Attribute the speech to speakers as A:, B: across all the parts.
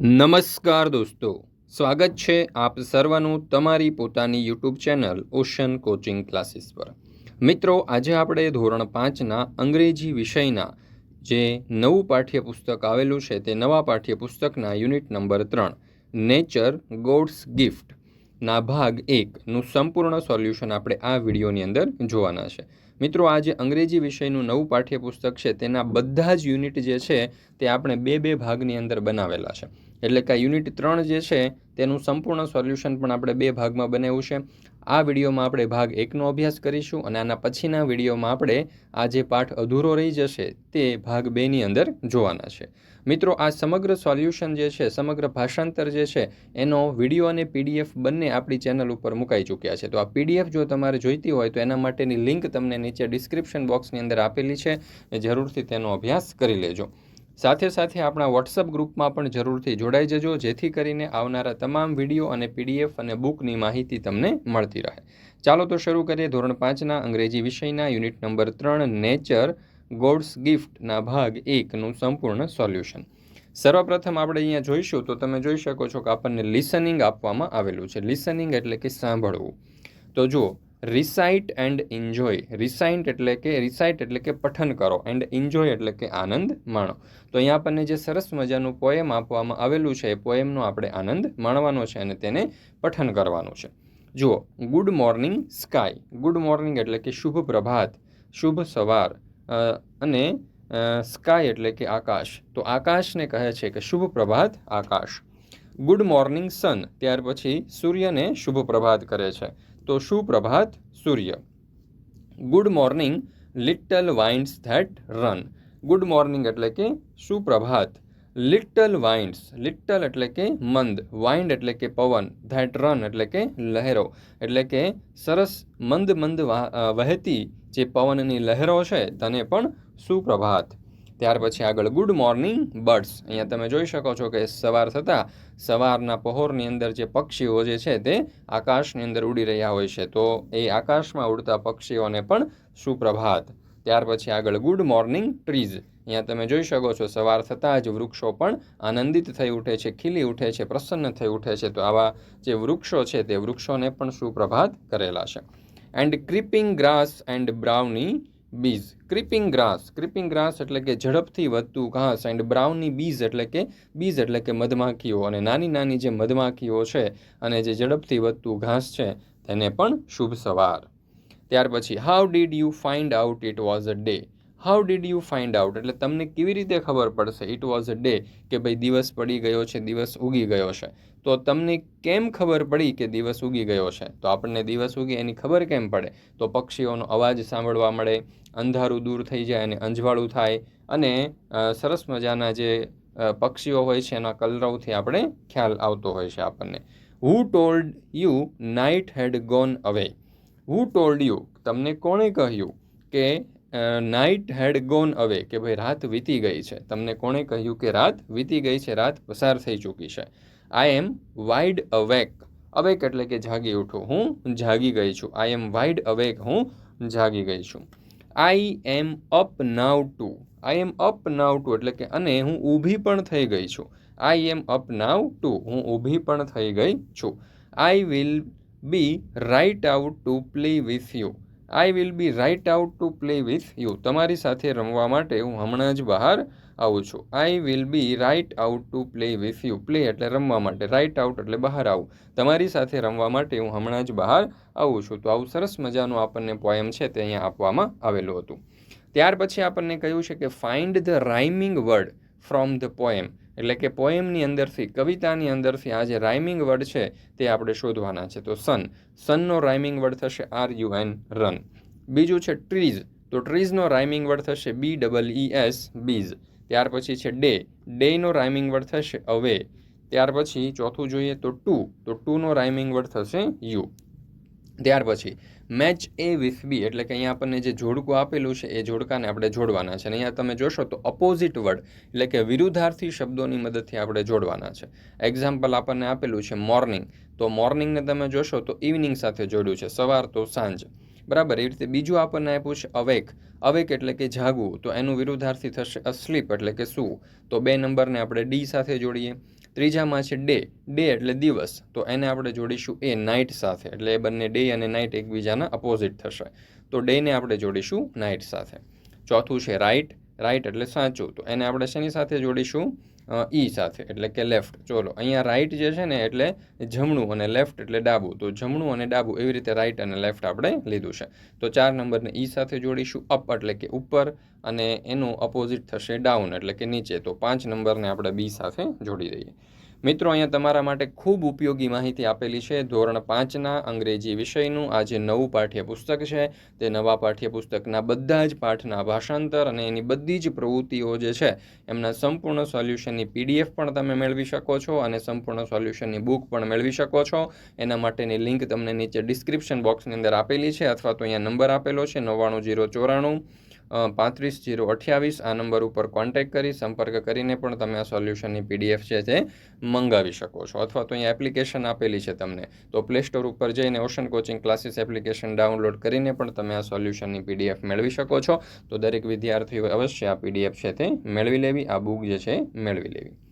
A: નમસ્કાર દોસ્તો, સ્વાગત છે આપ સર્વનું તમારી પોતાની YouTube channel ocean coaching classes પર. મિત્રો, આજે આપણે ધોરણ પાંચના અંગ્રેજી વિષયના જે નવું પાઠ્યપુસ્તક આવેલું છે તે નવા પાઠ્યપુસ્તકના યુનિટ નંબર ત્રણ, નેચર ગોડ્સ ગિફ્ટ, ના ભાગ એકનું સંપૂર્ણ સોલ્યુશન આપણે આ વિડીયોની અંદર જોવાના છે. મિત્રો, આ જે અંગ્રેજી વિષયનું નવું પાઠ્યપુસ્તક છે તેના બધા જ યુનિટ જે છે તે આપણે બે બે ભાગની અંદર બનાવેલા છે. એટલે કે આ યુનિટ ત્રણ જે છે, તેનું સંપૂર્ણ સોલ્યુશન પણ આપણે બે ભાગમાં બનાવ્યું છે. આ વિડીયોમાં આપણે ભાગ એકનો અભ્યાસ કરીશું અને આના પછીના વિડીયોમાં આપણે આ જે પાઠ અધૂરો રહી જશે, તે ભાગ બેની અંદર જોવાના છે. મિત્રો, આ સમગ્ર સોલ્યુશન જે છે, સમગ્ર ભાષાંતર જે છે, એનો વીડિયો અને પીડીએફ બંને આપણી ચેનલ ઉપર મુકાઈ ચૂક્યા છે. તો આ પીડીએફ જો તમારે જોઈતી હોય, તો એના માટેની લિંક તમને નીચે ડિસ્ક્રિપ્શન બોક્સની અંદર આપેલી છે. જરૂરથી તેનો અભ્યાસ કરી લેજો. સાથે સાથે આપણા વોટ્સઅપ ગ્રુપમાં પણ જરૂરથી જોડાઈ જજો, જેથી કરીને આવનારા તમામ વીડિયો અને પીડીએફ અને બુકની માહિતી તમને મળતી રહે. ચાલો તો શરૂ કરીએ ધોરણ પાંચના અંગ્રેજી વિષયના યુનિટ નંબર ત્રણ, નેચર, ગોડ્સ ગિફ્ટના ભાગ એકનું સંપૂર્ણ સોલ્યુશન. સર્વપ્રથમ આપણે અહીંયા જોઈશું, તો તમે જોઈ શકો છો કે આપણને લિસનિંગ આપવામાં આવેલું છે. લિસનિંગ એટલે કે સાંભળવું. તો જુઓ રિસાઇટ એન્ડ એન્જોય રિસાઇન્ટ એટલે કે રિસાઇટ એટલે કે પઠન કરો. એન્ડ એન્જોય એટલે કે આનંદ માણો. તો અહીંયા આપણને જે સરસ મજાનું પોએમ આપવામાં આવેલું છે, એ પોએમનો આપણે આનંદ માણવાનો છે અને તેને પઠન કરવાનું છે. જુઓ good morning sky good morning એટલે કે શુભ પ્રભાત, શુભ સવાર અને સ્કાય એટલે કે આકાશ. તો આકાશને કહે છે કે શુભ પ્રભાત, આકાશ. ગુડ મોર્નિંગ સન ત્યાર પછી સૂર્યને શુભ પ્રભાત કરે છે. તો સુપ્રભાત સૂર્ય. Good morning little winds that run good morning એટલે કે સુપ્રભાત લિટલ વાઇન્ડ્સ લિટલ એટલે કે મંદ. વાઇન્ડ એટલે કે પવન ધેટ રન એટલે કે લહેરો. એટલે કે સરસ, મંદ મંદ વહેતી જે પવનની લહેરો છે, તેને પણ સુપ્રભાત ત્યાર પછી આગળ ગુડ મોર્નિંગ બર્ડ્સ અહીંયા તમે જોઈ શકો છો કે સવાર થતાં સવારના પહોરની અંદર જે પક્ષીઓ જે છે તે આકાશની અંદર ઉડી રહ્યા હોય છે. તો એ આકાશમાં ઉડતા પક્ષીઓને પણ સુપ્રભાત. ત્યાર પછી આગળ ગુડ મોર્નિંગ ટ્રીઝ અહીંયા તમે જોઈ શકો છો સવાર થતાં જ વૃક્ષો પણ આનંદિત થઈ ઉઠે છે, ખીલી ઉઠે છે, પ્રસન્ન થઈ ઉઠે છે. તો આવા જે વૃક્ષો છે તે વૃક્ષોને પણ સુપ્રભાત કરેલા છે. And creeping grass and brownie bees creeping grass creeping grass એટલે કે ઝડપથી વધતું ઘાસ એન્ડ બ્રાઉનની બીઝ એટલે કે બીઝ એટલે કે મધમાખીઓ. અને નાની નાની જે મધમાખીઓ છે અને જે ઝડપથી વધતું ઘાસ છે, તેને પણ શુભ સવાર. ત્યાર પછી how did you find out it was a day how did you find out એટલે તમને કેવી રીતે ખબર પડશે? ઇટ વોઝ અ ડે કે ભાઈ દિવસ પડી ગયો છે, દિવસ ઉગી ગયો છે. તો તમને કેમ ખબર પડી કે દિવસ ઉગી ગયો છે? તો આપણને દિવસ ઉગી એની ખબર કેમ પડે? તો પક્ષીઓનો અવાજ સાંભળવા મળે, અંધારું દૂર થઈ જાય અને અંજવાળું થાય અને સરસ મજાના જે પક્ષીઓ હોય છે એના કલરવથી આપણે ખ્યાલ આવતો હોય છે આપણને. Who told you night had gone away who told you તમને કોણે કહ્યું કે નાઇટ હેડ ગોન અવે કે ભાઈ રાત વીતી ગઈ છે. તમને કોણે કહ્યું કે રાત વીતી ગઈ છે? રાત પસાર થઈ ચૂકી છે. I am wide awake awake એટલે કે જાગી ઉઠું. હું જાગી ગઈ છું. આઈ એમ વાઇડ અવેક હું જાગી ગઈ છું. I am up now too I am up now too એટલે કે અને હું ઊભી પણ થઈ ગઈ છું. I am up now two હું ઊભી પણ થઈ ગઈ છું. I will be right out to play with you I will be right out to play with you તમારી સાથે રમવા માટે હું હમણાં જ બહાર આવું છું. I will be right out to play with you play એટલે રમવા માટે. રાઇટ આઉટ એટલે બહાર આવું. તમારી સાથે રમવા માટે હું હમણાં જ બહાર આવું છું. તો આવું સરસ મજાનું આપણને પોયમ છે તે અહીંયા આપવામાં આવેલું હતું. ત્યાર પછી આપણને કહ્યું છે કે find the rhyming word from the poem એટલે કે પોએમની અંદરથી, કવિતાની અંદરથી આ જે રાઇમિંગ વર્ડ છે, તે આપણે શોધવાના છે. તો સન સનનો રાઇમિંગ વર્ડ થશે આર યુ એન રન બીજું છે ટ્રીઝ તો ટ્રીઝનો રાઇમિંગ વર્ડ થશે B double E S bees ત્યાર પછી છે ડે ડેનો રાઇમિંગ વર્ડ થશે અવે ત્યાર પછી ચોથું જોઈએ તો ટુ તો ટુનો રાઇમિંગ વર્ડ થશે યુ ત્યાર પછી મેચ એ વિથ બી, એટલે કે અહીંયા આપણને જે જોડકું આપેલું છે, એ જોડકાને આપણે જોડવાના છે. અને અહીંયા તમે જોશો તો અપોઝિટ વર્ડ એટલે કે વિરુદ્ધાર્થી શબ્દોની મદદથી આપણે જોડવાના છે. એક્ઝામ્પલ આપણને આપેલું છે મોર્નિંગ તો મોર્નિંગને તમે જોશો તો ઇવનિંગ સાથે જોડ્યું છે, સવાર તો સાંજ. બરાબર? એ રીતે બીજું આપણને આપ્યું છે અવેક અવેક એટલે કે જાગવું. તો એનું વિરુદ્ધાર્થી થશે અસ્લીપ એટલે કે શું તો બે નંબરને આપણે ડી સાથે જોડીએ. ત્રીજામાં છે ડે. ડે એટલે દિવસ. તો એને આપણે જોડીશું એ નાઇટ સાથે. એટલે એ બંને ડે અને નાઇટ એકબીજાના અપોઝિટ થશે. તો ડેને આપણે જોડીશું નાઇટ સાથે. ચોથું છે રાઈટ રાઈટ એટલે સાચું. તો એને આપણે શેની સાથે જોડીશું? ઈ સાથે, એટલે કે લેફ્ટ ચોલો, અહીંયા રાઈટ જે છે ને, એટલે જમણું અને લેફ્ટ એટલે ડાબું. તો જમણું અને ડાબું એવી રીતે રાઈટ અને લેફ્ટ આપણે લીધું છે. તો ચાર નંબરને ઈ સાથે જોડીશું અપ એટલે કે ઉપર, અને એનું અપોઝિટ થશે ડાઉન એટલે કે નીચે. તો પાંચ નંબરને આપણે બી સાથે જોડી દઈએ. મિત્રો, અહીંયા તમારા માટે ખૂબ ઉપયોગી માહિતી આપેલી છે. ધોરણ પાંચના અંગ્રેજી વિષયનું આ જે નવું પાઠ્યપુસ્તક છે. તે નવા પાઠ્યપુસ્તકના બધા જ પાઠના ભાષાંતર અને એની બધી જ પ્રવૃત્તિઓ જે છે, એમના સંપૂર્ણ સોલ્યુશનની પીડીએફ પણ તમે મેળવી શકો છો અને સંપૂર્ણ સોલ્યુશનની બુક પણ મેળવી શકો છો. એના માટેની લિંક તમને નીચે ડિસ્ક્રિપ્શન બોક્સની અંદર આપેલી છે અથવા તો અહીંયા નંબર આપેલો છે નવ્વાણું જીરો ચોરાણું પાંત્રીસ જીરો અઠ્યાવીસ આ નંબર ઉપર કોન્ટેક્ટ કરી, સંપર્ક કરીને પણ તમે આ સોલ્યુશનની પીડીએફ છે તે મંગાવી શકો છો. અથવા તો અહીંયા એપ્લિકેશન આપેલી છે તમને. તો પ્લે સ્ટોર ઉપર જઈને Ocean coaching classes application download કરીને પણ તમે આ સોલ્યુશનની પીડીએફ મેળવી શકો છો. તો દરેક વિદ્યાર્થીઓ અવશ્ય આ પીડીએફ છે તે મેળવી લેવી, આ બુક જે છે મેળવી લેવી.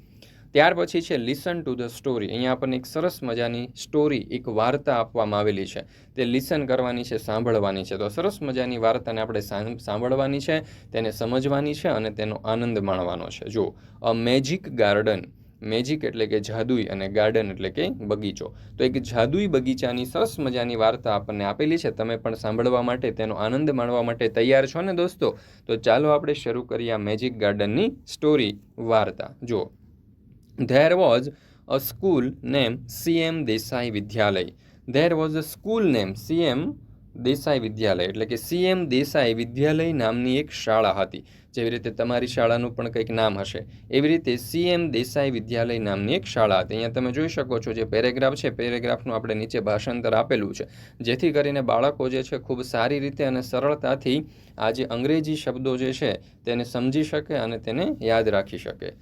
A: ત્યાર પછી છે લિસન ટુ ધ સ્ટોરી અહીંયા આપણને એક સરસ મજાની સ્ટોરી એક વાર્તા આપવામાં આવેલી છે. તે લિસન કરવાની છે, સાંભળવાની છે. તો સરસ મજાની વાર્તાને આપણે સાંભળવાની છે, તેને સમજવાની છે અને તેનો આનંદ માણવાનો છે. જો અ મેજિક ગાર્ડન મેજિક એટલે કે જાદુઈ અને ગાર્ડન એટલે કે બગીચો. તો એક જાદુઈ બગીચાની સરસ મજાની વાર્તા આપણને આપેલી છે. તમે પણ સાંભળવા માટે તેનો આનંદ માણવા માટે તૈયાર છો ને દોસ્તો? તો ચાલો આપણે શરૂ કરીએ આ મેજિક ગાર્ડનની સ્ટોરી વાર્તા. જો There was a school named C M Desai Vidyalaya There was a school named C M Desai Vidyalaya એટલે કે સીએમ દેસાઈ વિદ્યાલય નામની એક શાળા હતી. જેવી રીતે તમારી શાળાનું પણ કંઈક નામ હશે. એવી રીતે સીએમ દેસાઈ વિદ્યાલય નામની એક શાળા હતી. અહીંયા તમે જોઈ શકો છો જે પેરેગ્રાફ છે, પેરેગ્રાફનું આપણે નીચે ભાષાંતર આપેલું છે. જેથી કરીને બાળકો જે છે ખૂબ સારી રીતે અને સરળતાથી આ જે અંગ્રેજી શબ્દો જે છે, તેને સમજી શકે અને તેને યાદ રાખી શકે.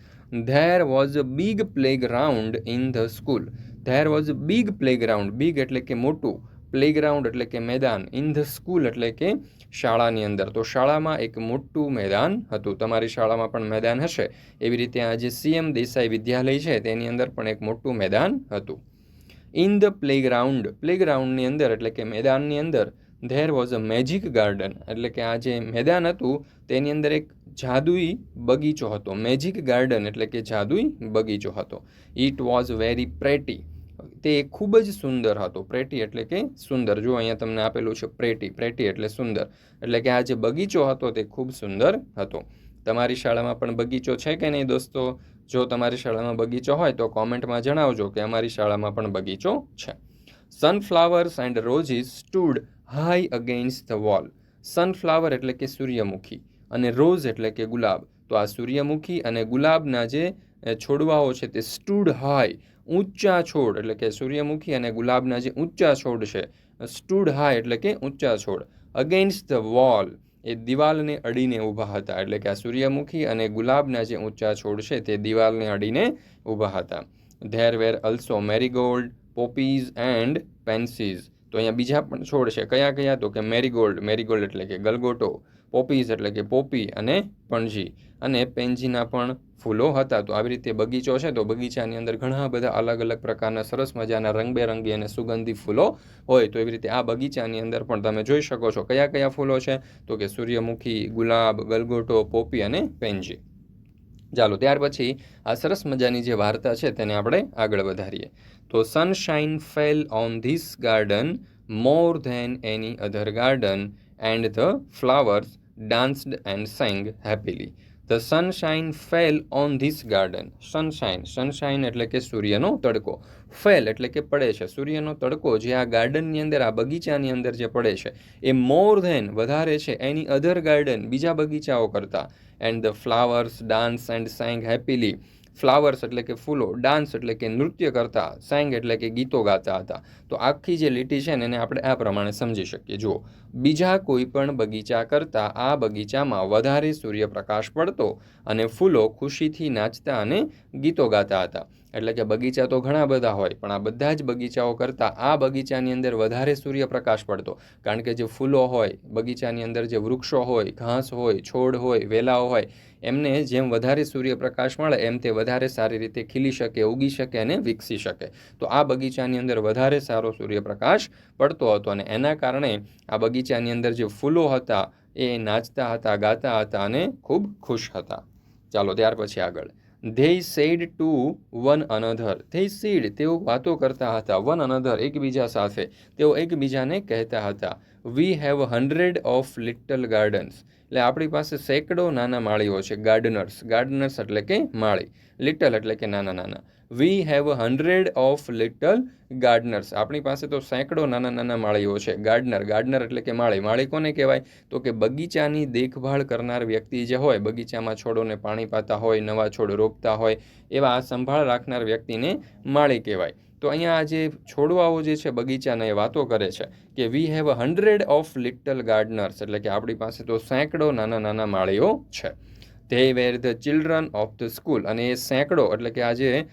A: There was a big playground in the school there was a big playground big એટલે કે મોટું. પ્લેગ્રાઉન્ડ એટલે કે મેદાન. ઇન ધ સ્કૂલ એટલે કે શાળાની અંદર. તો શાળામાં એક મોટું મેદાન હતું. તમારી શાળામાં પણ મેદાન હશે. એવી રીતે આ જે સીએમ દેસાઈ વિદ્યાલય છે. તેની અંદર પણ એક મોટું મેદાન હતું. ઇન ધ પ્લેગ્રાઉન્ડ પ્લેગ્રાઉન્ડની અંદર એટલે કે મેદાનની અંદર there was a magic garden એટલે કે આ જે મેદાન હતું, તેની અંદર એક જાદુઈ બગીચો હતો. મેજિક ગાર્ડન એટલે કે જાદુઈ બગીચો હતો. ઇટ વોઝ વેરી પ્રેટી તે ખૂબ જ સુંદર હતો. પ્રેટી એટલે કે સુંદર. જો અહીંયા તમને આપેલું છે પ્રેટી પ્રેટી એટલે સુંદર. એટલે કે આ જે બગીચો હતો તે ખૂબ સુંદર હતો. તમારી શાળામાં પણ બગીચો છે કે નહીં દોસ્તો? જો તમારી શાળામાં બગીચો હોય તો કોમેન્ટમાં જણાવજો કે અમારી શાળામાં પણ બગીચો છે. Sunflowers and roses stood high against the wall sunflower એટલે કે સૂર્યમુખી અને રોઝ એટલે કે ગુલાબ. તો આ સૂર્યમુખી અને ગુલાબના જે છોડવાઓ છે તે સ્ટૂડ હાઈ ઊંચા છોડ એટલે કે સૂર્યમુખી અને ગુલાબના જે ઊંચા છોડ છે સ્ટૂડ હાઈ એટલે કે ઊંચા છોડ. અગેન્સ્ટ ધ વોલ એ દિવાલને અડીને ઊભા હતા એટલે કે આ સૂર્યમુખી અને ગુલાબના જે ઊંચા છોડ છે તે દિવાલને અડીને ઊભા હતા. There were also marigold poppies and pansies તો અહીંયા બીજા પણ છોડ છે. કયા કયા? તો કે મેરીગોલ્ડ મેરીગોલ્ડ એટલે કે ગલગોટો, પોપીઝ એટલે કે પોપી અને પણજી. અને પેન્જીના પણ ફૂલો હતા. તો આવી રીતે બગીચો છે. તો બગીચાની અંદર ઘણા બધા અલગ અલગ પ્રકારના સરસ મજાના રંગબેરંગી અને સુગંધી ફૂલો હોય. તો એવી રીતે આ બગીચાની અંદર પણ તમે જોઈ શકો છો. કયા કયા ફૂલો છે? તો કે સૂર્યમુખી, ગુલાબ, ગલગોટો, પોપી અને પેન્જી. ચાલો, ત્યાર પછી આ સરસ મજાની જે વાર્તા છે તેને આપણે આગળ વધારીએ. તો sunshine fell on this garden more than any other garden and the flowers danced and sang happily the sunshine fell on this garden sunshine sunshine એટલે કે સૂર્યનો તડકો. ફેલ એટલે કે પડે છે. સૂર્યનો તડકો જે આ ગાર્ડનની અંદર, આ બગીચાની અંદર જે પડે છે, એ મોર ધેન વધારે છે એની અધર ગાર્ડન બીજા બગીચાઓ કરતાં. And the flowers dance and sang happily flowers એટલે કે ફૂલો ડાન્સ એટલે કે નૃત્ય કરતા સેંગ એટલે કે ગીતો ગાતા હતા. તો આખી જે લીટી છે ને, એને આપણે આ પ્રમાણે સમજી શકીએ. જુઓ, બીજા કોઈ પણ બગીચા કરતાં આ બગીચામાં વધારે સૂર્યપ્રકાશ પડતો અને ફૂલો ખુશીથી નાચતા અને ગીતો ગાતા હતા. એટલે કે બગીચા તો ઘણા બધા હોય, પણ આ બધા જ બગીચાઓ કરતાં આ બગીચાની અંદર વધારે સૂર્યપ્રકાશ પડતો. કારણ કે જે ફૂલો હોય, બગીચાની અંદર જે વૃક્ષો હોય, ઘાસ હોય, છોડ હોય, વેલાઓ હોય, એમને જેમ વધારે સૂર્યપ્રકાશ મળે, એમ તે વધારે સારી રીતે ખીલી શકે, ઉગી શકે અને વિકસી શકે. તો આ બગીચાની અંદર વધારે સારો સૂર્યપ્રકાશ પડતો હતો અને એના કારણે આ બગીચાની અંદર જે ફૂલો હતા, એ નાચતા હતા, ગાતા હતા અને ખૂબ ખુશ હતા. ચાલો, ત્યાર પછી આગળ. They said to one another they said તેઓ વાતો કરતા હતા. વન અનધર એકબીજા સાથે. તેઓ એકબીજાને કહેતા હતા. We have hundred of little gardens એટલે આપણી પાસે સેંકડો નાના માળીઓ છે ગાર્ડનર્સ ગાર્ડનર્સ એટલે કે માળી. લિટલ એટલે કે નાના નાના. We have hundred of little gardeners આપણી પાસે તો સેંકડો નાના નાના માળીઓ છે. ગાર્ડનર ગાર્ડનર એટલે કે માળી. માળી કોને કહેવાય? તો કે બગીચાની દેખભાળ કરનાર વ્યક્તિ જે હોય, બગીચામાં છોડોને પાણી પાતા હોય, નવા છોડ રોપતા હોય, એવા સંભાળ રાખનાર વ્યક્તિને માળી કહેવાય. તો અહીંયા આ જે છોડવાઓ જે છે, બગીચાના એ વાતો કરે છે કે we have hundred of little gardeners એટલે કે આપણી પાસે તો સેંકડો નાના નાના માળીઓ છે. They were the children of the school અને એ સેંકડો, એટલે કે આજે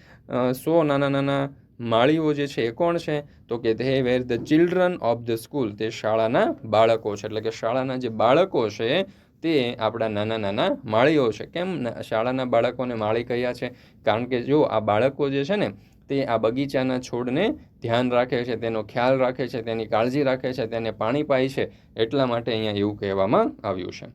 A: સો નાના નાના માળીઓ જે છે, એ કોણ છે? તો કે they were the children of the school તે શાળાના બાળકો છે. એટલે કે શાળાના જે બાળકો છે, તે આપણા નાના નાના માળીઓ છે. કેમ? શાળાના બાળકોને માળી કહ્યા છે? કારણ કે જો આ બાળકો જે છે ને તે આ બગીચાના છોડને ધ્યાન રાખે છે, તેનો ખ્યાલ રાખે છે, તેની કાળજી રાખે છે, તેને પાણી પાય છે, એટલા માટે અહીંયા એવું કહેવામાં આવ્યું છે.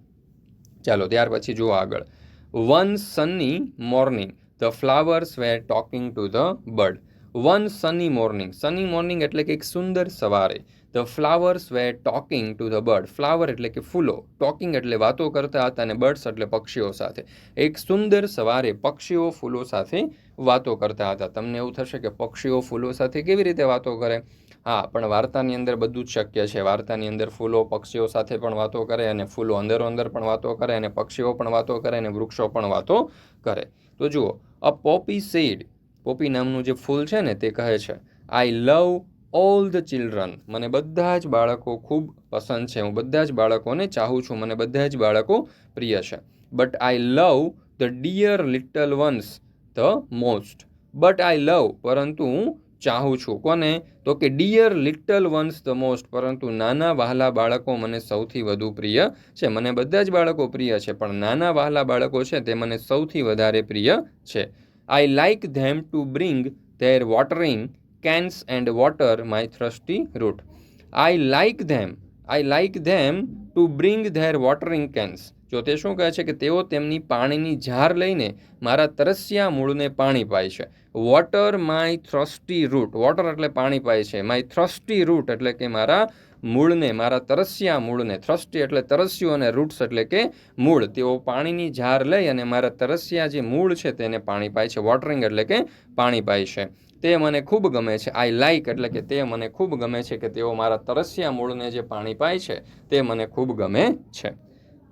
A: ચાલો, ત્યાર પછી જુઓ આગળ. One sunny morning the flowers were talking to the bird one sunny morning sunny morning એટલે કે એક સુંદર સવારે. The flowers were talking to the bird flower એટલે કે ફૂલો. ટોકિંગ એટલે વાતો કરતા હતા અને બર્ડ્સ એટલે પક્ષીઓ સાથે. એક સુંદર સવારે પક્ષીઓ ફૂલો સાથે વાતો કરતા હતા. તમને એવું થશે કે પક્ષીઓ ફૂલો સાથે કેવી રીતે વાતો કરે? હા, પણ વાર્તાની અંદર બધું જ શક્ય છે. વાર્તાની અંદર ફૂલો પક્ષીઓ સાથે પણ વાતો કરે અને ફૂલો અંદરો અંદર પણ વાતો કરે અને પક્ષીઓ પણ વાતો કરે અને વૃક્ષો પણ વાતો કરે. તો જુઓ અ પોપી સેડ પોપી નામનું જે ફૂલ છે ને તે કહે છે I love all the children મને બધા જ બાળકો ખૂબ પસંદ છે. હું બધા જ બાળકોને ચાહું છું. મને બધા જ બાળકો પ્રિય છે. But I love the dear little ones the most but I love પરંતુ હું ચાહું છું. કોને? તો કે dear little ones the most પરંતુ નાના વહાલા બાળકો મને સૌથી વધુ પ્રિય છે. મને બધા જ બાળકો પ્રિય છે, પણ નાના વહાલા બાળકો છે તે મને સૌથી વધારે પ્રિય છે. I like them to bring their watering cans and water my thirsty root I like them I like them to bring their watering cans જો તે શું કહે છે કે તેઓ તેમની પાણીની ઝાર લઈને મારા તરસ્યા મૂળને પાણી પાય છે. Water my thirsty root water એટલે પાણી પાય છે. માય થ્રસ્ટી રૂટ એટલે કે મારા મૂળને, મારા તરસ્યા મૂળને. થ્રસ્ટી એટલે તરસ્યું અને રૂટ્સ એટલે કે મૂળ. તેઓ પાણીની ઝાર લઈ અને મારા તરસ્યા જે મૂળ છે તેને પાણી પાય છે. વોટરિંગ એટલે કે પાણી પાય છે. તે મને ખૂબ ગમે છે. આઈ લાઈક એટલે કે તે મને ખૂબ ગમે છે કે તેઓ મારા તરસ્યા મૂળને જે પાણી પાય છે, તે મને ખૂબ ગમે છે.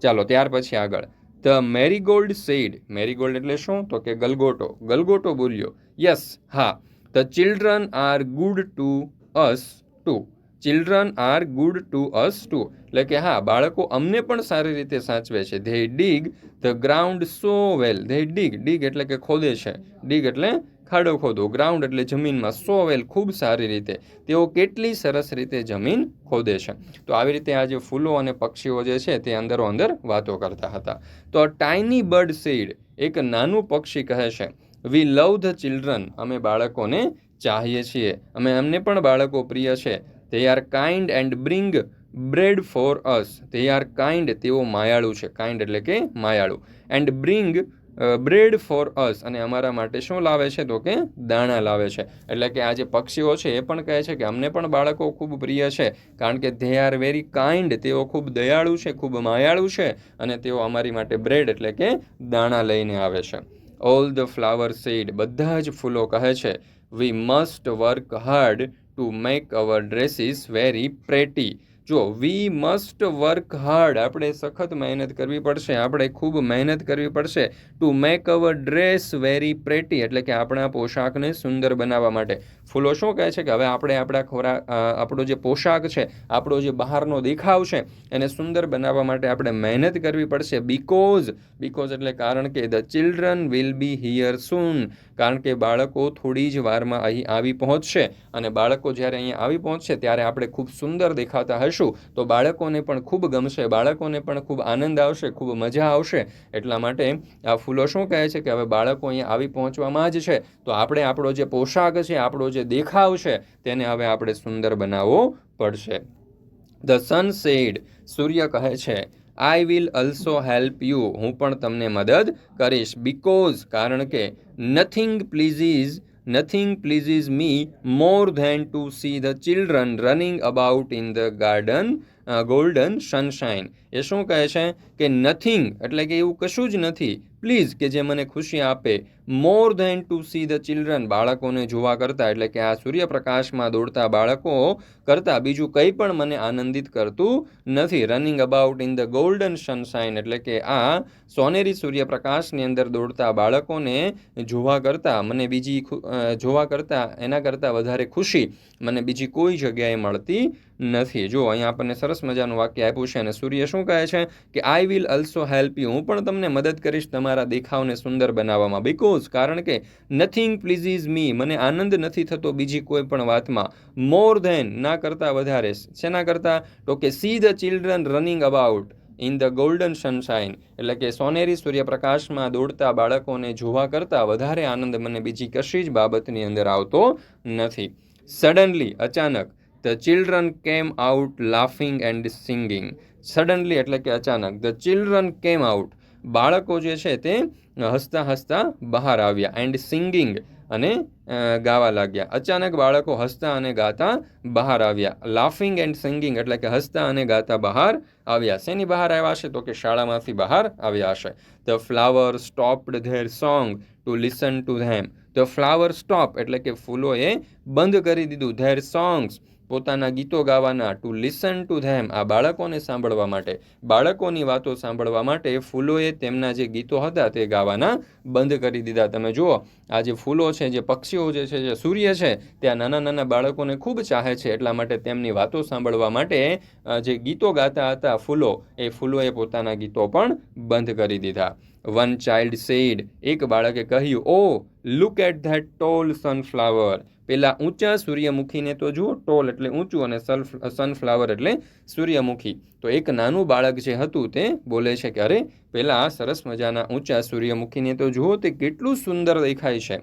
A: ચાલો, ત્યાર પછી આગળ. ધ મેરીગોલ્ડ સેડ મેરીગોલ્ડ એટલે શું? તો કે ગલગોટો. ગલગોટો બોલ્યો. યસ હા. The children are good to us too children are good to us too એટલે કે, હા, બાળકો અમને પણ સારી રીતે સાચવે છે. They dig the ground so well they dig dig એટલે કે ખોદે છે. ડીગ એટલે ખાડો ખોદો. ગ્રાઉન્ડ એટલે જમીનમાં સો વેલ ખૂબ સારી રીતે તેઓ કેટલી સરસ રીતે જમીન ખોદે છે. તો આવી રીતે આ જે ફૂલો અને પક્ષીઓ જે છે તે અંદરો અંદર વાતો કરતા હતા. તો ટાઈની બર્ડ સીડ એક નાનું પક્ષી કહે છે. વી લવ ધ ચિલ્ડ્રન અમે બાળકોને ચાહીએ છીએ. અમે અમને પણ બાળકો પ્રિય છે. તે are kind and bring bread for us તે આર કાઇન્ડ તેઓ માયાળુ છે. કાઇન્ડ એટલે કે માયાળુ. And bring bread for us અને અમારા માટે શું લાવે છે? તો કે દાણા લાવે છે. એટલે કે આ જે પક્ષીઓ છે, એ પણ કહે છે કે અમને પણ બાળકો ખૂબ પ્રિય છે. કારણ કે ધે આર વેરી કાઇન્ડ તેઓ ખૂબ દયાળુ છે, ખૂબ માયાળુ છે અને તેઓ અમારી માટે બ્રેડ એટલે કે દાણા લઈને આવે છે. ઓલ ધ ફ્લાવર સીડ બધા જ ફૂલો કહે છે we must work hard to make our dresses very pretty જો વી મસ્ટ વર્ક હાર્ડ આપણે સખત મહેનત કરવી પડશે. આપણે ખૂબ મહેનત કરવી પડશે to make our dress very pretty એટલે કે આપણા પોશાકને સુંદર બનાવવા માટે. ફૂલો શું કહે છે કે હવે આપણે આપણા ખોરાક આપણો જે પોશાક છે, આપણો જે બહારનો દેખાવ છે, એને સુંદર બનાવવા માટે આપણે મહેનત કરવી પડશે. બીકોઝ બિકોઝ એટલે કારણ કે the children will be here soon કારણ કે બાળકો થોડી જ વારમાં અહીં આવી પહોંચશે. અને બાળકો જ્યારે અહીંયા આવી પહોંચશે, ત્યારે આપણે ખૂબ સુંદર દેખાતા હશું. તો બાળકોને પણ ખૂબ ગમશે, બાળકોને પણ ખૂબ આનંદ આવશે, ખૂબ મજા આવશે. એટલા માટે આ ફૂલો શું કહે છે કે હવે બાળકો અહીંયા આવી પહોંચવામાં જ છે. તો આપણે આપણો જે પોશાક છે, આપણો જે દેખાવ છે તેને હવે આપણે સુંદર બનાવવો પડશે. ધ સન સેડ સૂર્ય કહે છે I will also help you હું પણ તમને મદદ કરીશ. બિકોઝ કારણ કે nothing pleases nothing pleases me more than to see the children running about in the garden golden sunshine એ શું કહે છે? કે નથિંગ એટલે કે એવું કશું જ નથી. પ્લીઝ કે જે મને ખુશી આપે. More than to see the children બાળકોને જોવા કરતાં, એટલે કે આ સૂર્યપ્રકાશમાં દોડતા બાળકો કરતાં બીજું કંઈ પણ મને આનંદિત કરતું નથી. Running about in the golden sunshine એટલે કે આ સોનેરી સૂર્યપ્રકાશની અંદર દોડતા બાળકોને જોવા કરતાં, મને બીજી જોવા કરતાં, એના કરતાં વધારે ખુશી મને બીજી કોઈ જગ્યાએ મળતી નથી. જો, અહીંયા આપણને સરસ મજાનું વાક્ય આપ્યું છે અને સૂર્ય શું કહે છે? કે I will also help you હું પણ તમને મદદ કરીશ તમારા દેખાવને સુંદર બનાવવામાં. બિકોઝ કારણ કે નથિંગ પ્લીઝીઝ મી મને આનંદ નથી થતો બીજી કોઈ પણ વાતમાં. મોર ધેન ના કરતાં વધારે. શેના કરતાં? તો કે see the children running about in the golden sunshine એટલે કે, સોનેરી સૂર્યપ્રકાશમાં દોડતા બાળકોને જોવા કરતાં વધારે આનંદ મને બીજી કશી જ બાબતની અંદર આવતો નથી. સડનલી અચાનક the children came out laughing and singing suddenly એટલે કે અચાનક ધ ચિલ્ડ્રન કેમ આઉટ બાળકો જે છે તે હસતા હસતા બહાર આવ્યા એન્ડ સિંગિંગ અને ગાવા લાગ્યા. અચાનક બાળકો હસતા અને ગાતા બહાર આવ્યા. લાફિંગ એન્ડ સિંગિંગ એટલે કે હસતા અને ગાતા બહાર આવ્યા. શેની બહાર આવ્યા હશે? તો કે શાળામાંથી બહાર આવ્યા હશે. The flower stopped their song to listen to them the flower stop એટલે કે ફૂલોએ બંધ કરી દીધું. ધેર સોંગ્સ પોતાના ગીતો ગાવાના ટુ લિસન ટુ ધેમ આ બાળકોને સાંભળવા માટે. બાળકોની વાતો સાંભળવા માટે ફૂલોએ તેમના જે ગીતો હતા તે ગાવાના બંધ કરી દીધા. તમે જુઓ, આ જે ફૂલો છે, જે પક્ષીઓ જે છે, જે સૂર્ય છે ત્યાં નાના નાના બાળકોને ખૂબ ચાહે છે. એટલા માટે તેમની વાતો સાંભળવા માટે જે ગીતો ગાતા હતા ફૂલો, એ ફૂલોએ પોતાના ગીતો પણ બંધ કરી દીધા. વન ચાઇલ્ડ સેડ એક બાળકે કહ્યું, ઓ look at that tall sunflower પેલા ઊંચા સૂર્યમુખીને તો જુઓ ટોલ એટલે ઊંચું અને સનફ્લાવર એટલે સૂર્યમુખી. તો એક નાનું બાળક જે હતું તે બોલે છે કે, અરે, પેલા સરસ મજાના ઊંચા સૂર્યમુખીને તો જુઓ તે કેટલું સુંદર દેખાય છે.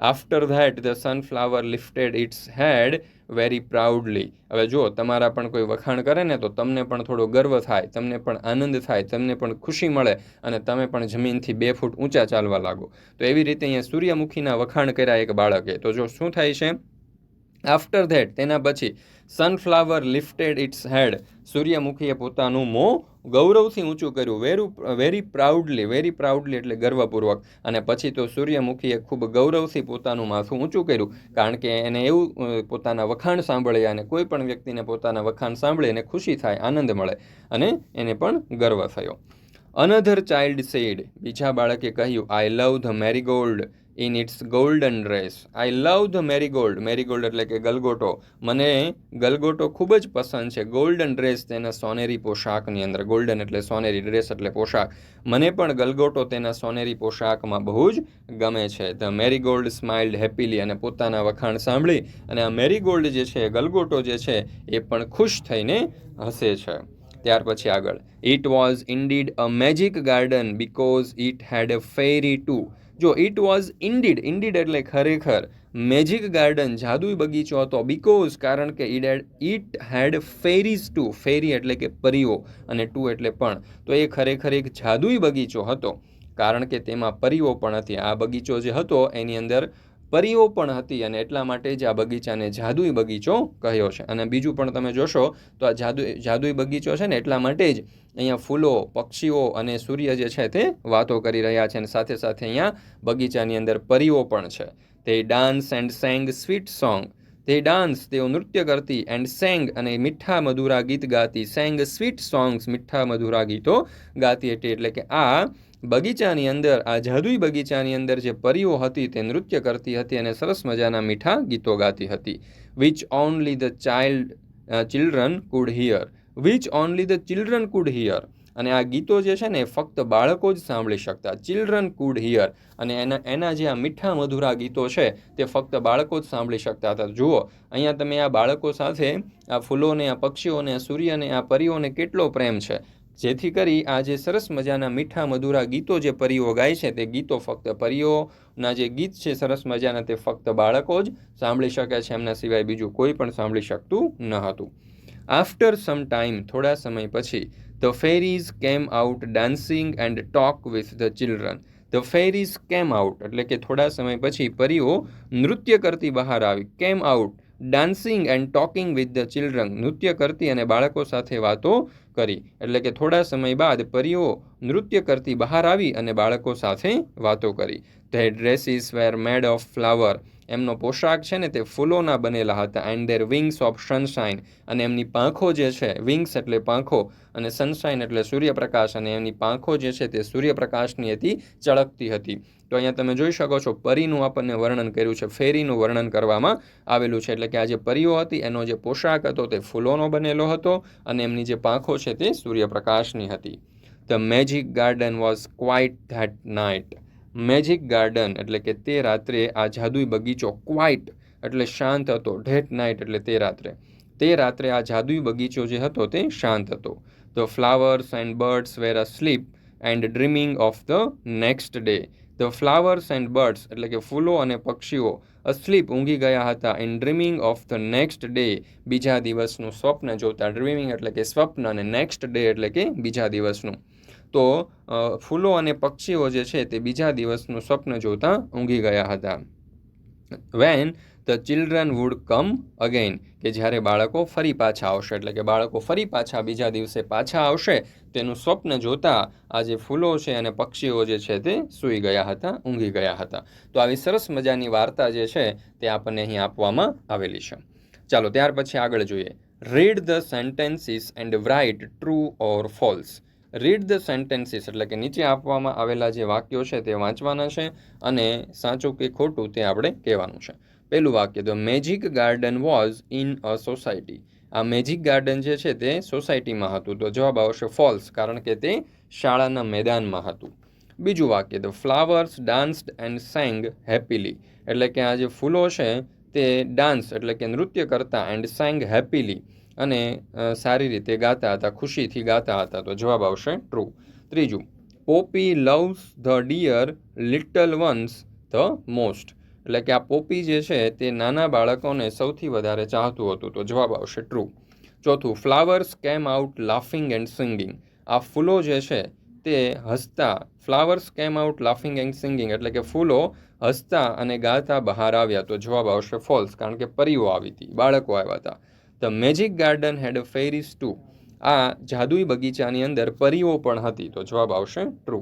A: After that the sunflower lifted its head very proudly હવે જો તમારા પણ કોઈ વખાણ કરે ને તો તમને પણ થોડો ગર્વ થાય, તમને પણ આનંદ થાય, તમને પણ ખુશી મળે અને તમે પણ જમીનથી બે ફૂટ ઊંચા ચાલવા લાગો. તો એવી રીતે અહીંયા સૂર્યમુખીના વખાણ કર્યા એક બાળકે. તો જો શું થાય છે? આફ્ટર ધેટ તેના પછી સનફ્લાવર લિફ્ટેડ ઇટ્સ હેડ સૂર્યમુખીએ પોતાનું મોં ગૌરવથી ઊંચું કર્યું. Very very proudly very proudly એટલે ગર્વપૂર્વક. અને પછી તો સૂર્યમુખીએ ખૂબ ગૌરવથી પોતાનું માથું ઊંચું કર્યું. કારણ કે એને એવું પોતાના વખાણ સાંભળ્યા અને કોઈ પણ વ્યક્તિને પોતાના વખાણ સાંભળે એને ખુશી થાય, આનંદ મળે અને એને પણ ગર્વ થયો. અનધર ચાઇલ્ડ સેડ બીજા બાળકે કહ્યું I love the marigold in its golden dress I love the marigold marigold એટલે કે ગલગોટો. મને ગલગોટો ખૂબ જ પસંદ છે. ગોલ્ડન ડ્રેસ તેના સોનેરી પોશાકની અંદર. ગોલ્ડન એટલે સોનેરી ડ્રેસ એટલે પોશાક. મને પણ ગલગોટો તેના સોનેરી પોશાકમાં બહુ જ ગમે છે. ધ મેરીગોલ્ડ સ્માઇલ્ડ હેપીલી અને પોતાના વખાણ સાંભળી અને આ મેરીગોલ્ડ જે છે, ગલગોટો જે છે, એ પણ ખુશ થઈને હસે છે. ત્યાર પછી આગળ. It was indeed a magic garden because it had a fairy too જો ઇટ વોઝ ઇન્ડીડ ઇન્ડીડ એટલે ખરેખર મેજિક ગાર્ડન જાદુઈ બગીચો હતો. બીકોઝ કારણ કે it had it had fairies too fairy એટલે કે પરીઓ અને ટુ એટલે પણ. તો એ ખરેખર એક જાદુઈ બગીચો હતો. કારણ કે તેમાં પરીઓ પણ હતી. આ બગીચો જે હતો, એની અંદર પરીઓ પણ હતી અને એટલા માટે જ આ બગીચાને જાદુઈ બગીચો કહ્યો છે. અને બીજું પણ તમે જોશો તો આ જાદુ, જાદુઈ બગીચો છે ને એટલા માટે જ અહીંયા ફૂલો, પક્ષીઓ અને સૂર્ય જે છે તે વાતો કરી રહ્યા છે અને સાથે સાથે અહીંયા બગીચાની અંદર પરીઓ પણ છે. તે dance and sang sweet song. તે ડાન્સ તેઓ નૃત્ય કરતી એન્ડ સેંગ અને મીઠા મધુરા ગીત ગાતી. સેંગ સ્વીટ સોંગ્સ મીઠા મધુરા ગીતો ગાતી હતી. એટલે કે આ બગીચાની અંદર, આ જાદુઈ બગીચાની અંદર જે પરીઓ હતી તે નૃત્ય કરતી હતી અને સરસ મજાના મીઠા ગીતો ગાતી હતી. Which only the child children could hear which only the children could hear અને આ ગીતો જે છે ને ફક્ત બાળકો જ સાંભળી શકતા. ચિલ્ડ્રન કુડ હિયર અને એના એના જે આ મીઠા મધુરા ગીતો છે તે ફક્ત બાળકો જ સાંભળી શકતા હતા. જુઓ, અહીંયા તમે આ બાળકો સાથે આ ફૂલોને, આ પક્ષીઓને, આ સૂર્યને, આ પરીઓને કેટલો પ્રેમ છે. જેથી કરી આ જે સરસ મજાના મીઠા મધુરા ગીતો જે પરીઓ ગાય છે તે ગીતો ફક્ત પરીઓના જે ગીત છે સરસ મજાના તે ફક્ત બાળકો જ સાંભળી શકે છે. એમના સિવાય બીજું કોઈ પણ સાંભળી શકતું ન હતું. આફ્ટર સમ ટાઈમ થોડા સમય પછી the fairies came out dancing and talk with the children the fairies came out એટલે કે થોડા સમય પછી પરીઓ નૃત્ય કરતી બહાર આવી. Came out dancing and talking with the children નૃત્ય કરતી અને બાળકો સાથે વાતો કરી, એટલે કે થોડા સમય બાદ પરીઓ નૃત્ય કરતી બહાર આવી અને બાળકો સાથે વાતો કરી. Their dresses were made of flower એમનો પોશાક છે ને તે ફૂલોના બનેલા હતા and their wings of sunshine અને એમની પાંખો જે છે વિંગ્સ એટલે પાંખો અને સનશાઇન એટલે સૂર્યપ્રકાશ અને એમની પાંખો જે છે તે સૂર્યપ્રકાશની હતી, ચળકતી હતી. તો અહીંયા તમે જોઈ શકો છો પરીનું આપણને વર્ણન કર્યું છે, ફેરીનું વર્ણન કરવામાં આવેલું છે. એટલે કે આ જે પરીઓ હતી એનો જે પોશાક હતો તે ફૂલોનો બનેલો હતો અને એમની જે પાંખો છે તે સૂર્યપ્રકાશની હતી. The magic garden was quiet that night magic garden એટલે કે તે રાત્રે આ જાદુઈ બગીચો ક્વાઇટ એટલે શાંત હતો. ઢેટ નાઇટ એટલે તે રાત્રે. તે રાત્રે આ જાદુઈ બગીચો જે હતો તે શાંત હતો. The flowers and birds were asleep and dreaming of the next day the flowers and birds એટલે કે ફૂલો અને પક્ષીઓ અસ્લીપ ઊંઘી ગયા હતા in dreaming of the next day બીજા દિવસનું સ્વપ્ન જોતા ડ્રીમિંગ એટલે કે સ્વપ્ન અને નેક્સ્ટ ડે એટલે કે બીજા દિવસનું. તો ફૂલો અને પક્ષીઓ જે છે તે બીજા દિવસનું સ્વપ્ન જોતા ઊંઘી ગયા હતા. When the children would come again કે જ્યારે બાળકો ફરી પાછા આવશે, એટલે કે બાળકો ફરી પાછા બીજા દિવસે પાછા આવશે, તેનું સ્વપ્ન જોતા આ જે ફૂલો છે અને પક્ષીઓ જે છે તે સૂઈ ગયા હતા, ઊંઘી ગયા હતા. તો આવી સરસ મજાની વાર્તા જે છે તે આપણને અહીં આપવામાં આવેલી છે. ચાલો, ત્યાર પછી આગળ જોઈએ. Read the sentences and write true or false read the sentences એટલે કે નીચે આપવામાં આવેલા જે વાક્યો છે તે વાંચવાના છે અને સાચું કે ખોટું તે આપણે કહેવાનું છે. પહેલું વાક્ય the magic garden was in a society આ મેજિક ગાર્ડન જે છે તે સોસાયટીમાં હતું. તો જવાબ આવશે ફોલ્સ કારણ કે તે શાળાના મેદાનમાં હતું. બીજું વાક્ય the flowers danced and sang happily એટલે કે આ જે ફૂલો છે તે ડાન્સ એટલે કે નૃત્ય કરતા એન્ડ સેંગ હેપીલી અને સારી રીતે ગાતા હતા, ખુશીથી ગાતા હતા. તો જવાબ આવશે ટ્રુ ત્રીજું poppy loves the dear little ones the most એટલે કે આ પોપી જે છે તે નાના બાળકોને સૌથી વધારે ચાહતું હતું. તો જવાબ આવશે ટ્રુ ચોથું ફ્લાવર્સ કેમ આઉટ લાફિંગ એન્ડ સિંગિંગ આ ફૂલો જે છે તે હસતા ફ્લાવર્સ કેમ આઉટ લાફિંગ એન્ડ સિંગિંગ એટલે કે ફૂલો હસતા અને ગાતા બહાર આવ્યા. તો જવાબ આવશે ફોલ્સ કારણ કે પરીઓ આવી હતી, બાળકો આવ્યા હતા. The magic garden had a fairies too આ જાદુઈ બગીચાની અંદર પરીઓ પણ હતી. તો જવાબ આવશે ટ્રુ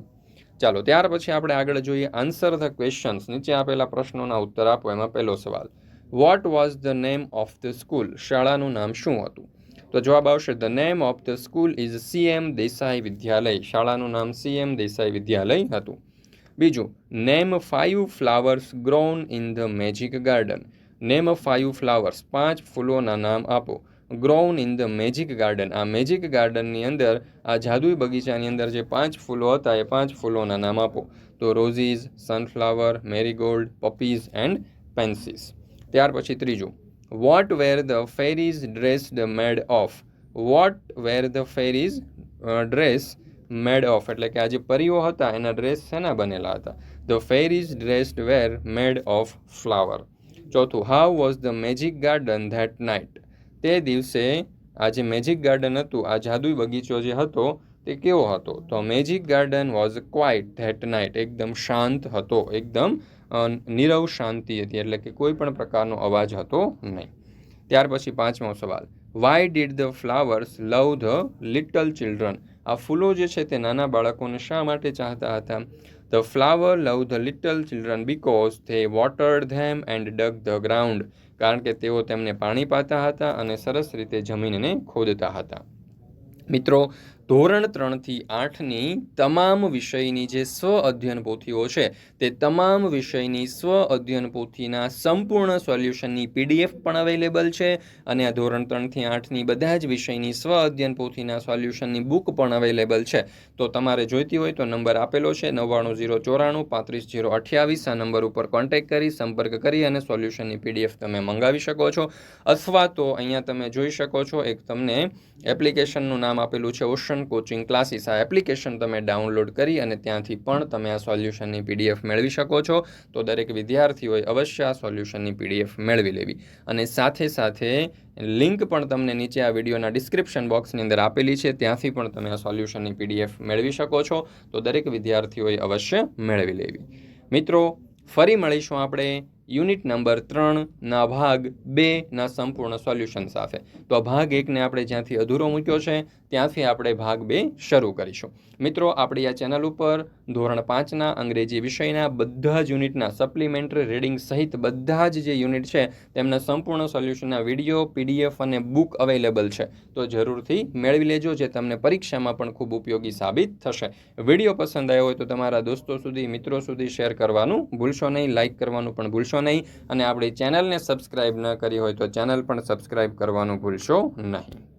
A: ચાલો, ત્યાર પછી આપણે આગળ જોઈએ આન્સર ધ ક્વેશ્ચન્સ નીચે આપેલા પ્રશ્નોના ઉત્તર આપો, એમાં પહેલો સવાલ. What was the name of the school શાળાનું નામ શું હતું? તો જવાબ આવશે the name of the school is C M Desai Vidyalaya શાળાનું નામ સીએમ દેસાઈ વિદ્યાલય હતું. બીજું name five flowers grown in the magic garden name five flowers પાંચ ફૂલોના નામ આપો. Grown in the magic garden આ મેજિક ગાર્ડનની અંદર, આ જાદુઈ બગીચાની અંદર જે પાંચ ફૂલો હતા, એ પાંચ ફૂલોના નામ આપો. તો roses sunflower marigold poppies and pansies ત્યાર પછી ત્રીજું. What were the fairies dressed made of what were the fairies dress made of એટલે કે આ જે પરીઓ હતા, એના ડ્રેસ શેના બનેલા હતા? The fairies dressed were made of flower ચોથું how was the magic garden that night તે દિવસે આ જે મેજિક ગાર્ડન હતું, આ જાદુઈ બગીચો જે હતો તે કેવો હતો? તો magic garden was quiet that night એકદમ શાંત હતો, એકદમ નીરવ શાંતિ હતી, એટલે કે કોઈ પણ પ્રકારનો અવાજ હતો નહીં. ત્યાર પછી પાંચમો સવાલ why did the flowers love the little children આ ફૂલો જે છે તે નાના બાળકોને શા માટે ચાહતા હતા? The flower love the little children because they watered them and dug the ground કારણ કે તેઓ તેમને પાણી પાતા હતા અને સરસ રીતે જમીનને ખોદતા હતા. મિત્રો ધોરણ ત્રણથી આઠની તમામ વિષયની જે સ્વ અધ્યયન પોથીઓ છે, તે તમામ વિષયની સ્વ અધ્યયન પોથીના સંપૂર્ણ સોલ્યુશનની પીડીએફ પણ અવેલેબલ છે અને આ ધોરણ ત્રણથી આઠની બધા જ વિષયની સ્વ અધ્યયન પોથીના સોલ્યુશનની બુક પણ અવેલેબલ છે. તો તમારે જોઈતી હોય તો નંબર આપેલો છે નવ્વાણું જીરો ચોરાણું પાંત્રીસ જીરો અઠ્યાવીસ. આ નંબર ઉપર કોન્ટેક્ટ કરી, સંપર્ક કરી અને સોલ્યુશનની પીડીએફ તમે મંગાવી શકો છો. અથવા તો અહીંયા તમે જોઈ શકો છો, એક તમને એપ્લિકેશનનું નામ આપેલું છે ઓશન કોચિંગ ક્લાસીસ, આ એપ્લિકેશન તમે ડાઉનલોડ કરી અને ત્યાંથી પણ તમે આ સોલ્યુશનની પીડીએફ મેળવી શકો છો. તો દરેક વિદ્યાર્થીઓએ અવશ્ય આ સોલ્યુશનની પીડીએફ મેળવી લેવી. અને સાથે સાથે લિંક પણ તમને નીચે આ વિડીયોના ડિસ્ક્રિપ્શન બોક્સની અંદર આપેલી છે. ત્યાંથી પણ તમે આ સોલ્યુશનની પીડીએફ મેળવી શકો છો. તો દરેક વિદ્યાર્થીઓએ અવશ્ય મેળવી લેવી. મિત્રો, ફરી મળીશું આપણે યુનિટ નંબર ત્રણના ભાગ બેના સંપૂર્ણ સોલ્યુશન સાથે તો ભાગ એકને આપણે જ્યાંથી અધૂરો મૂક્યો છે, ત્યાંથી આપણે ભાગ બે શરૂ કરીશું. મિત્રો, આપણી આ ચેનલ ઉપર ધોરણ પાંચના અંગ્રેજી વિષયના બધા જ યુનિટના સપ્લિમેન્ટરી રીડિંગ સહિત બધા જ જે યુનિટ છે, તેમના સંપૂર્ણ સોલ્યુશનના વીડિયો, પીડીએફ અને બુક અવેલેબલ છે. તો જરૂરથી મેળવી લેજો, જે તમને પરીક્ષામાં પણ ખૂબ ઉપયોગી સાબિત થશે. વીડિયો પસંદ આવ્યો હોય તો તમારા દોસ્તો સુધી, મિત્રો સુધી શેર કરવાનું ભૂલશો નહીં લાઇક કરવાનું પણ ભૂલશો નહીં અને આપણી ચેનલને સબસ્ક્રાઇબ ન કરી હોય તો ચેનલ પણ સબસ્ક્રાઈબ કરવાનું ભૂલશો નહીં.